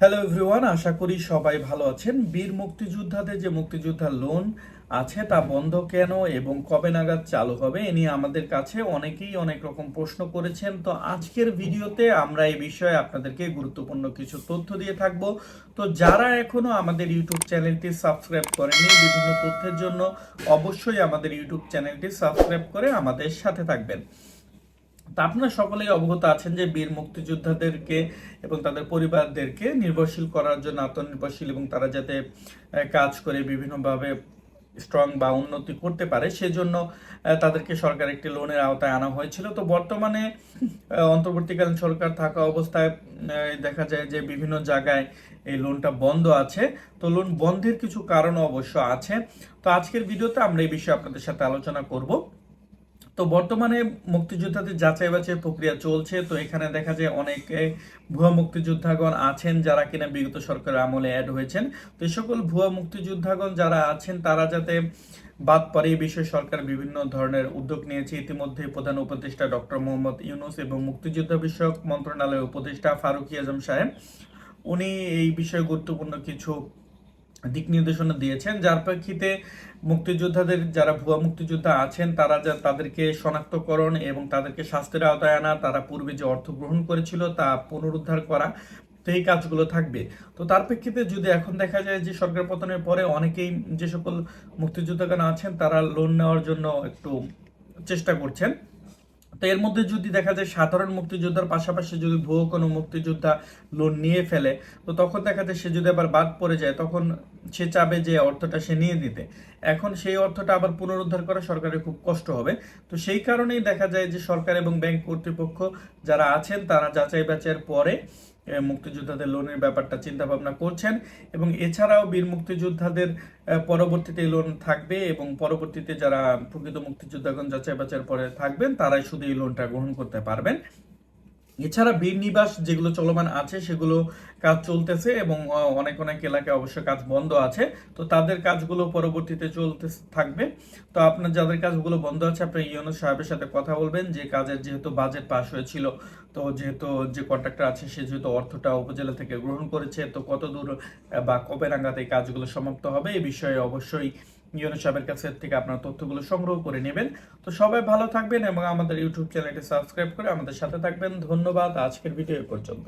Hello everyone আশা করি সবাই ভালো আছেন। বীর মুক্তিযোদ্ধাদের যে মুক্তিযোদ্ধা লোন আছে তা বন্ধ কেন এবং কবে নাগাদ চালু হবে, এ নিয়ে আমাদের কাছে অনেকেই অনেক রকম প্রশ্ন করেছেন। তো আজকের ভিডিওতে আমরা এই বিষয়ে আপনাদেরকে গুরুত্বপূর্ণ কিছু তথ্য দিয়ে থাকব। তো যারা এখনও আমাদের ইউটিউব চ্যানেলটি সাবস্ক্রাইব করেনি বিভিন্ন তথ্যের জন্য, অবশ্যই আমাদের ইউটিউব চ্যানেলটি সাবস্ক্রাইব করে আমাদের সাথে থাকবেন। তা আপনারা সকলেই অবগত আছেন যে বীর মুক্তিযোদ্ধাদেরকে এবং তাদের পরিবারদেরকে নির্ভরশীল করার জন্য, আত্মনির্ভরশীল এবং তারা যাতে কাজ করে বিভিন্নভাবে স্ট্রং বা উন্নতি করতে পারে, সেজন্য তাদেরকে সরকার একটি লোনের আওতায় আনা হয়েছিল। তো বর্তমানে অন্তর্বর্তীকালীন সরকার থাকা অবস্থায় দেখা যায় যে বিভিন্ন জায়গায় এই লোনটা বন্ধ আছে। তো লোন বন্ধের কিছু কারণ অবশ্য আছে। তো আজকের ভিডিওতে আমরা এই বিষয়ে আপনাদের সাথে আলোচনা করব। তো বর্তমানে মুক্তিযোদ্ধাদের যাচাই বাছাই প্রক্রিয়া চলছে, তো এখানে দেখা যায় অনেকে ভুয়া মুক্তিযোদ্ধাগণ আছেন যারা কিনা বিগত সরকারের আমলে অ্যাড হয়েছেন। তো এই সকল ভুয়া মুক্তিযোদ্ধাগণ যারা আছেন, তারা যাতে বাদ পড়ে এই বিষয়ে সরকার বিভিন্ন ধরনের উদ্যোগ নিয়েছে। ইতিমধ্যে প্রধান উপদেষ্টা ডক্টর মোহাম্মদ ইউনুস এবং মুক্তিযোদ্ধা বিষয়ক মন্ত্রণালয়ের উপদেষ্টা ফারুকি আজম সাহেব, উনি এই বিষয়ে গুরুত্বপূর্ণ কিছু দিক নির্দেশনা দিয়েছেন, যার প্রেক্ষিতে মুক্তিযোদ্ধাদের যারা ভুয়া মুক্তিযোদ্ধা আছেন, তারা যা তাদেরকে শনাক্তকরণ এবং তাদেরকে শাস্তির আওতায় আনা, তারা পূর্বে যে অর্থ গ্রহণ করেছিল তা পুনরুদ্ধার করা, তো এই কাজগুলো থাকবে। তো তার প্রেক্ষিতে যদি এখন দেখা যায় যে সরকার পতনের পরে অনেকেই যে সকল মুক্তিযোদ্ধাগণ আছেন, তারা লোন নেওয়ার জন্য একটু চেষ্টা করছেন। তো এর মধ্যে যদি দেখা যায় সাধারণ মুক্তিযোদ্ধার পাশাপাশি যদি ভুয়ো কোনো মুক্তিযোদ্ধা লোন নিয়ে ফেলে, তো তখন দেখা যায় সে যদি আবার বাদ পড়ে যায়, তখন সে চাবে যে অর্থটা সে নিয়ে দিতে এখন সেই অর্থটা আবার পুনরুদ্ধার করা সরকারের খুব কষ্ট হবে। তো সেই কারণেই দেখা যায় যে সরকার এবং ব্যাংক কর্তৃপক্ষ যারা আছেন, তারা যাচাই বাছাইয়ের পরে মুক্তিযোদ্ধাদের লোনের ব্যাপারটা চিন্তা ভাবনা করছেন এবং এছাড়াও বীর মুক্তিযোদ্ধাদের পরবর্তীতে লোন থাকবে এবং পরবর্তীতে যারা প্রকৃত মুক্তিযোদ্ধাগণ যাচাই বাছাইয়ের পরে থাকবেন, তারাই শুধু এই লোনটা গ্রহণ করতে পারবেন। এছাড়া বীর নিবাস যেগুলো চলমান আছে, সেগুলো কাজ চলতেছে এবং অনেক অনেক এলাকায় অবশ্য কাজ বন্ধ আছে। তো তাদের কাজগুলো পরবর্তীতে চলতে থাকবে। তো আপনার যাদের কাজগুলো বন্ধ আছে আপনি ইউনুস সাহেবের সাথে কথা বলবেন। যে কাজের যেহেতু বাজেট পাস হয়েছিল, তো যেহেতু যে কন্ট্রাক্টর আছে, সে যেহেতু অর্থটা উপজেলা থেকে গ্রহণ করেছে, তো কত দূর বা কবে নাগাদ এই কাজগুলো সমাপ্ত হবে এই বিষয়ে অবশ্যই ইউনুস সাহেবের কাছে থেকে আপনার তথ্যগুলো সংগ্রহ করে নেবেন। তো সবাই ভালো থাকবেন এবং আমাদের ইউটিউব চ্যানেলটি সাবস্ক্রাইব করে আমাদের সাথে থাকবেন। ধন্যবাদ, আজকের ভিডিও পর্যন্ত